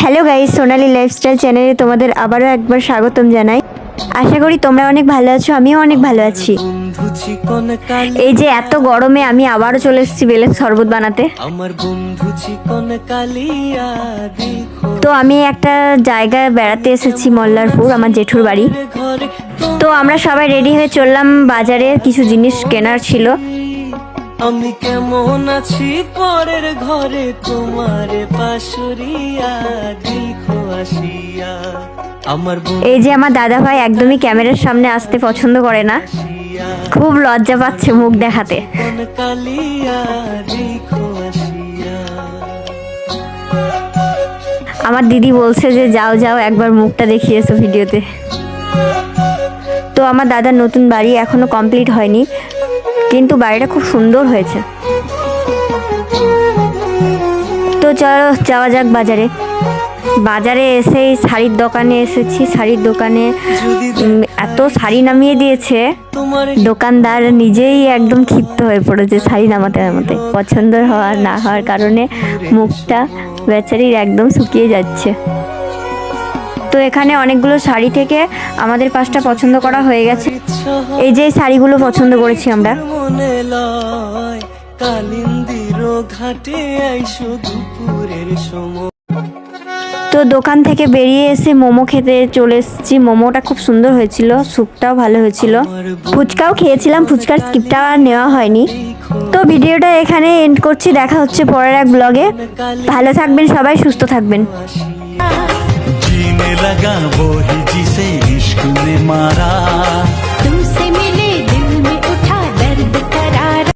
Hello guys সোনালি lifestyle চ্যানেলে তোমাদের আবারও একবার স্বাগতম জানাই। আশা করি তোমরা অনেক ভালো আছো আমিও অনেক ভালো আছি। এই যে এত গরমে আমি আবারও চলে এসেছি বেলের শরবত বানাতে। তো আমি একটা জায়গায় বেড়াতে এসেছি মল্লারপুর আমার জেঠুর বাড়ি। তো আমরা সবাই রেডি হয়ে চললাম বাজারে কিছু জিনিস কেনার ছিল। আমি কেমন আছি পরের ঘরে তোমারে পাশুরিয়া আমার এই যে আমার দাদা ভাই একদমই ক্যামেরার সামনে আসতে পছন্দ করে না। খুব লজ্জা পাচ্ছে মুখ দেখাতে। কালিয়া আমার দিদি বলছে যে যাও যাও একবার মুখটা দেখিয়ে এসো ভিডিওতে। তো আমার দাদার নতুন বাড়ি এখনও কমপ্লিট হয়নি। কিন্তু বাড়িটা খুব সুন্দর হয়েছে। তো চলো, যাওয়া যাক বাজারে। বাজারে এসেই শাড়ির দোকানে এসেছি। শাড়ির দোকানে এত শাড়ি নামিয়ে দিয়েছে। দোকানদার নিজেই একদম ক্ষিপ্ত হয়ে পড়েছে শাড়ি নামাতে নামাতে। পছন্দ হওয়ার না হওয়ার কারণে মুখটা বেচারির একদম শুকিয়ে যাচ্ছে। তো এখানে অনেকগুলো শাড়ি থেকে আমাদের পাঁচটা পছন্দ করা হয়ে গেছে। এই যে শাড়িগুলো পছন্দ করেছি আমরা। কালিন্দির ঘাটে আইসো দুপুরের সময়। তো দোকান থেকে বেরিয়ে এসে মোমো খেতে চলে এসেছি। মোমোটা খুব সুন্দর হয়েছিল স্যুপটাও ভালো হয়েছিল। ফুচকাও খেয়েছিলাম ফুচকার স্কিপটা আর নেওয়া হয়নি। তো ভিডিওটা এখানে এন্ড করছি দেখা হচ্ছে পরের এক ব্লগে ভালো থাকবেন সবাই সুস্থ থাকবেন। लगा वो ही जिसे इश्क ने मारा।